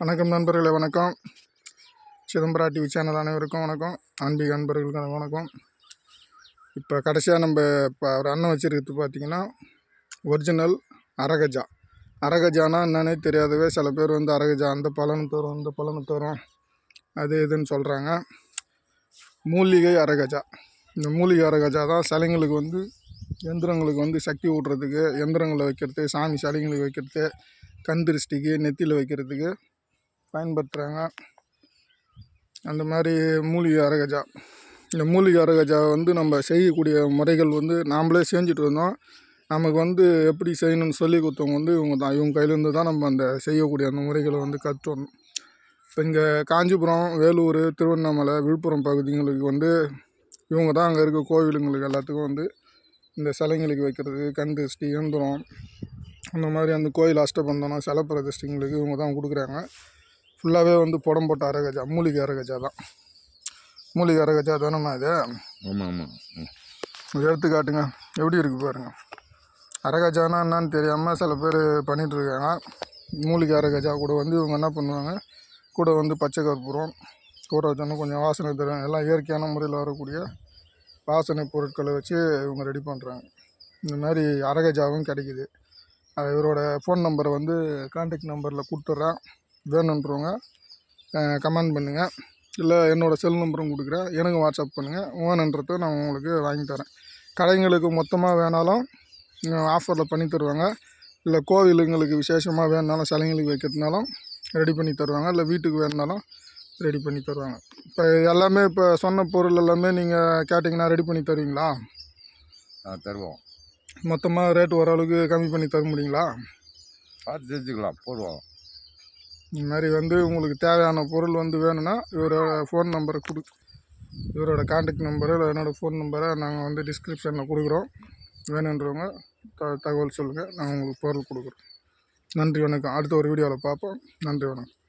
வணக்கம் நண்பர்களே வணக்கம். சிதம்பரா டிவி சேனல் அனைவருக்கும் வணக்கம். ஆன்மீக நண்பர்களுக்கு வணக்கம். இப்போ கடைசியாக நம்ம இப்போ ஒரு அண்ணன் வச்சுருக்கிறது பார்த்திங்கன்னா ஒரிஜினல் அரகஜா. அரகஜானா என்னன்னே தெரியாதவே சில பேர் வந்து அரகஜா அந்த பலன் தரும் இந்த பலன் தரும். அது இதுன்னு சொல்கிறாங்க மூலிகை அரகஜா. இந்த மூலிகை அரகஜா தான் சிலைங்களுக்கு வந்து எந்திரங்களுக்கு வந்து சக்தி ஊட்டுறதுக்கு எந்திரங்களை வைக்கிறது சாமி சிலைங்களுக்கு வைக்கிறது கண் திருஷ்டிக்கு நெத்தியில் வைக்கிறதுக்கு பயன்படுத்துகிறாங்க அந்த மாதிரி மூலிகை அரகஜா. இந்த மூலிகை அரகஜா வந்து நம்ம செய்யக்கூடிய முறைகள் வந்து நாம்ளே செஞ்சுட்டு இருந்தோம். நமக்கு வந்து எப்படி செய்யணும்னு சொல்லி கொடுத்தவங்க வந்து இவங்க தான். இவங்க கையிலேருந்து தான் நம்ம அந்த செய்யக்கூடிய அந்த முறைகளை வந்து கற்றுணும் இப்போ இங்கே காஞ்சிபுரம் வேலூர் திருவண்ணாமலை விழுப்புரம் பகுதிங்களுக்கு வந்து இவங்க தான் அங்கே இருக்க கோவிலுங்களுக்கு எல்லாத்துக்கும் வந்து இந்த சிலைங்களுக்கு வைக்கிறது கண் திருஷ்டி இயந்திரம் அந்த மாதிரி அந்த கோயில் அஷ்டபந்தனம் சில பிரதிஷ்டிங்களுக்கு இவங்க தான் கொடுக்குறாங்க. ஃபுல்லாகவே வந்து புடம் போட்ட அரகஜா மூலிகை அரகஜா தான். மூலிகை அரகஜா தானேம்மா இது? ஆமாம் ஆமாம் இது எடுத்து காட்டுங்க எப்படி இருக்குது பாருங்க. அரகஜானா என்னன்னு தெரியாமல் சில பேர் பண்ணிட்டு இருக்காங்க. மூலிகை அரகஜா கூட வந்து இவங்க என்ன பண்ணுவாங்க? கூட வந்து பச்சை கற்பூரம் கூட வச்சோன்னா கொஞ்சம் வாசனை தரும். எல்லாம் இயற்கையான முறையில் வரக்கூடிய வாசனை பொருட்களை வச்சு இவங்க ரெடி பண்ணுறாங்க இந்த மாதிரி அரகஜாவும் கிடைக்குது. இவரோட ஃபோன் நம்பரை வந்து கான்டாக்ட் நம்பரில் கொடுத்துட்றேன். வேணுன்றவங்க கமெண்ட் பண்ணுங்கள் இல்லை என்னோடய செல் நம்பரும் கொடுக்குறேன். எனக்கு வாட்ஸ்அப் பண்ணுங்கள் வேணுன்றதை நான் உங்களுக்கு வாங்கி தரேன். கடைங்களுக்கு மொத்தமாக வேணாலும் ஆஃபரில் பண்ணி தருவாங்க. இல்லை கோவிலுங்களுக்கு விசேஷமாக வேணுனாலும் சிலைங்களுக்கு வைக்கிறதுனாலும் ரெடி பண்ணி தருவாங்க. இல்லை வீட்டுக்கு வேணுனாலும் ரெடி பண்ணி தருவாங்க. இப்போ எல்லாமே இப்போ சொன்ன பொருள் எல்லாமே நீங்கள் கேட்டிங்கன்னா ரெடி பண்ணி தருவீங்களா? தருவோம். மொத்தமாக ரேட் ஓரளவுக்கு கம்மி பண்ணி தர முடியுங்களா? பார்த்து செஞ்சுக்கலாம் போடுவோம். இந்த மாதிரி வந்து உங்களுக்கு தேவையான பொருள் வந்து வேணும்னா இவரோட ஃபோன் நம்பரை கொடு. இவரோட காண்டக்ட் நம்பரு இல்லை என்னோடய ஃபோன் நம்பரை நாங்கள் வந்து டிஸ்கிரிப்ஷனில் கொடுக்குறோம். வேணுன்றவங்க த தகவல் சொல்லுங்கள் நாங்கள் உங்களுக்கு பொருள் கொடுக்குறோம். நன்றி வணக்கம். அடுத்த ஒரு வீடியோவில் பார்ப்போம். நன்றி வணக்கம்.